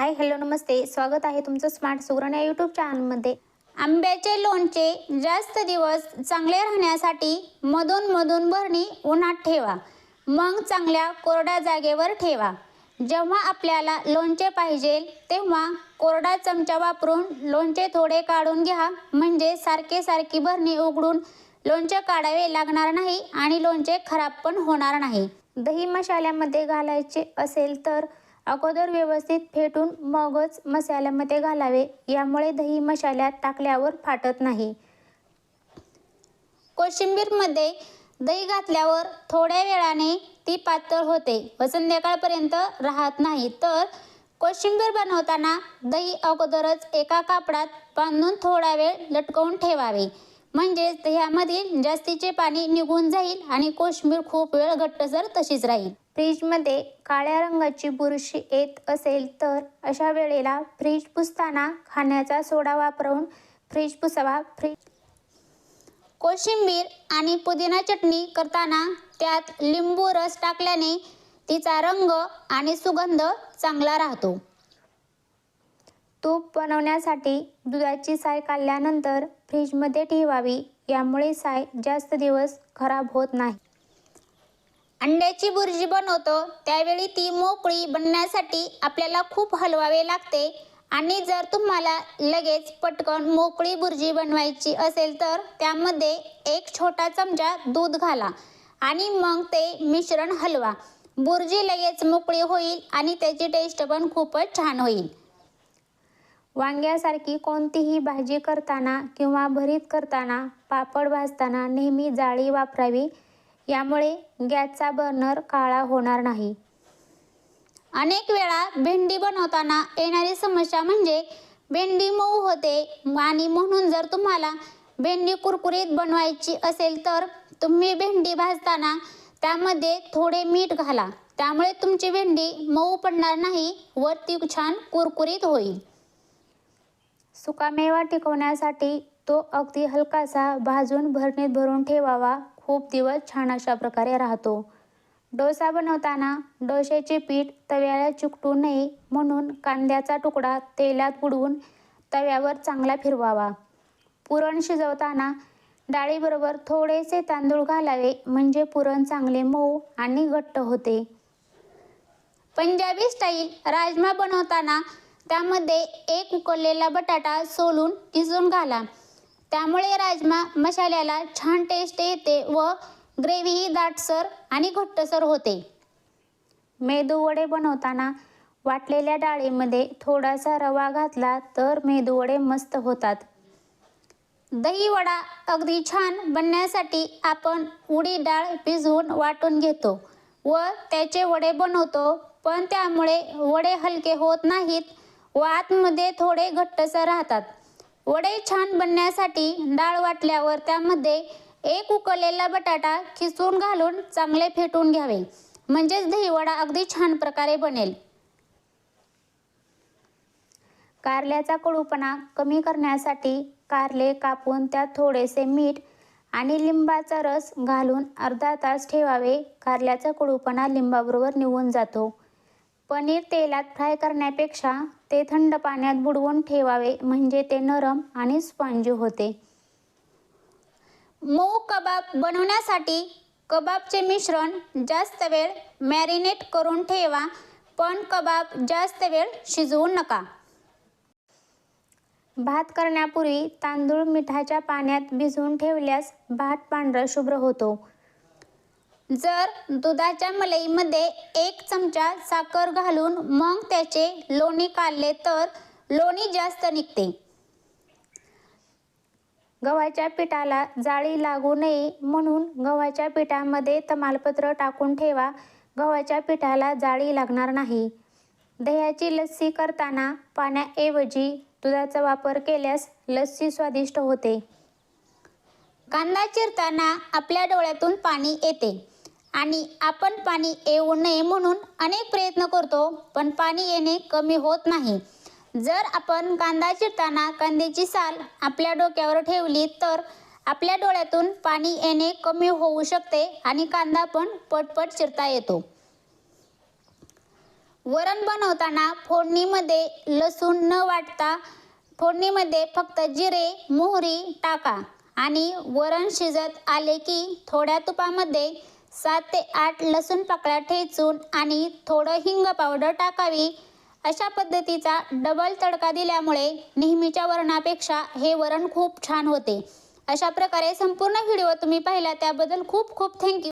Hi hello नमस्ते. स्वागत आहे तुमचं स्मार्ट सुगरण या यूट्यूब चॅनलमध्ये आंब्याचे लोणचे जास्त दिवस चांगले राहण्यासाठी मधून मधून भरणी उन्हात ठेवा. मग चांगल्या कोरड्या जागेवर ठेवा. जेव्हा आपल्याला लोणचे पाहिजे तेव्हा कोरडा चमचा वापरून लोणचे थोडे काढून घ्या. म्हणजे सारखे सारखी भरणी उघडून लोणचे काढावे लागणार नाही आणि लोणचे खराब पण होणार नाही. दही मसाल्यामध्ये घालायचे असेल तर अगोदर व्यवस्थित फेटून मगच मसाल्यामध्ये घालावे. यामुळे दही मसाल्यात टाकल्यावर फाटत नाही. कोशिंबीरमध्ये दही घातल्यावर थोड्या वेळाने ती पातळ होते व संध्याकाळपर्यंत राहत नाही. तर कोशिंबीर बनवताना दही अगोदरच एका कापडात बांधून थोडा वेळ लटकवून ठेवावे. म्हणजेच दह्यामधील जास्तीचे पाणी निघून जाईल आणि कोशिंबीर खूप वेळ घट्टसर तशीच राहील. फ्रीजमध्ये काळ्या रंगाची बुरशी येत असेल तर अशा वेळेला फ्रीज पुसताना खाण्याचा सोडा वापरून फ्रीज पुसावा. फ्रीज कोशिंबीर आणि पुदिना चटणी करताना त्यात लिंबू रस टाकल्याने तिचा रंग आणि सुगंध चांगला राहतो. तूप बनवण्यासाठी दुधाची साय काढल्यानंतर फ्रीजमध्ये ठेवावी यामुळे साय जास्त दिवस खराब होत नाही. अंड्याची बुर्जी बनवतो. त्यावेळी ती मोकळी बनण्यासाठी आपल्याला खूप हलवावे लागते. आणि जर तुम्हाला लगेच पटकन मोकळी बुर्जी बनवायची असेल तर त्यामध्ये एक छोटा चमचा दूध घाला आणि मग ते मिश्रण हलवा. बुर्जी लगेच मोकळी होईल आणि त्याची टेस्ट पण खूपच छान होईल. वांग्यासारखी कोणतीही भाजी करताना किंवा भरीत करताना पापड भाजताना नेहमी जाळी वापरावी. यामुळे गॅसचा बर्नर काळा होणार नाही. अनेक वेळा भेंडी बनवताना येणारी समस्या म्हणजे भेंडी मऊ होते आणि म्हणून जर तुम्हाला भेंडी कुरकुरीत बनवायची असेल तर तुम्ही भेंडी भाजताना त्यामध्ये थोडे मीठ घाला. त्यामुळे तुमची भेंडी मऊ पडणार नाही व ती छान कुरकुरीत होईल. सुकामेवा टिकवण्यासाठी तो अगदी हलकासा भाजून भरणीत भरून ठेवावा. खूप दिवस छान अशा प्रकारे राहतो. डोसा बनवताना डोश्याचे पीठ तव्याला चिकटू नये म्हणून कांद्याचा तुकडा तेलात बुडवून तव्यावर चांगला फिरवावा. पुरण शिजवताना डाळीबरोबर थोडेसे तांदूळ घालावे म्हणजे पुरण चांगले मऊ आणि घट्ट होते. पंजाबी स्टाईल राजमा बनवताना त्यामध्ये एक उकळलेला बटाटा सोलून किसून घाला. त्यामुळे राजमा मसाल्याला छान टेस्ट येते व ग्रेव्हीही दाटसर आणि घट्टसर होते. मेदू वडे बनवताना वाटलेल्या डाळीमध्ये थोडासा रवा घातला तर मेदू वडे मस्त होतात. दही वडा अगदी छान बनण्यासाठी आपण उडी डाळ भिजवून वाटून घेतो व त्याचे वडे बनवतो पण त्यामुळे वडे हलके होत नाहीत व आतमध्ये थोडे घट्टसर राहतात. वडे छान बनण्यासाठी डाळ वाटल्यावर त्यामध्ये एक उकळलेला बटाटा खिसून घालून चांगले फेटून घ्यावे. म्हणजेच दहीवडा अगदी छान प्रकारे बनेल. कारल्याचा कडूपणा कमी करण्यासाठी कारले कापून त्यात थोडेसे मीठ आणि लिंबाचा रस घालून अर्धा तास ठेवावे. कारल्याचा कडूपणा लिंबाबरोबर निघून जातो. पनीर तेलात फ्राय करण्यापेक्षा ते थंड पाण्यात बुडवून ठेवावे म्हणजे ते नरम आणि स्पंजी होते. मऊ कबाब बनवण्यासाठी कबाबचे मिश्रण जास्त वेळ मॅरिनेट करून ठेवा पण कबाब जास्त वेळ शिजवू नका. भात करण्यापूर्वी तांदूळ मिठाच्या पाण्यात भिजवून ठेवल्यास भात पांढरा शुभ्र होतो. जर दुधाच्या मलईमध्ये एक चमचा साखर घालून मग त्याचे लोणी काढले तर लोणी जास्त निघते. गव्हाच्या पिठाला जाळी लागू नये म्हणून गव्हाच्या पिठामध्ये तमालपत्र टाकून ठेवा. गव्हाच्या पिठाला जाळी लागणार नाही. दह्याची लस्सी करताना पाण्याऐवजी दुधाचा वापर केल्यास लस्सी स्वादिष्ट होते. कांदा चिरताना आपल्या डोळ्यातून पाणी येते. आणि आपण पाणी येऊ नये म्हणून अनेक प्रयत्न करतो पण पाणी येणे कमी होत नाही. जर आपण कांदा चिरताना कांद्याची साल आपल्या डोक्यावर ठेवली तर आपल्या डोळ्यातून पाणी येणे कमी होऊ शकते आणि कांदा पण पटपट चिरता येतो. वरण बनवताना फोडणीमध्ये लसूण न वाटता फोडणीमध्ये फक्त जिरे मोहरी टाका आणि वरण शिजत आले की थोड्या तुपामध्ये सात ते आठ लसूण पाकळ्या ठेचून आणि थोडं हिंग पावडर टाकावी. अशा पद्धतीचा डबल तडका दिल्यामुळे नेहमीच्या वरणापेक्षा हे वरण खूप छान होते. अशा प्रकारे संपूर्ण व्हिडिओ तुम्ही पाहिला त्याबद्दल खूप खूप थँक्यू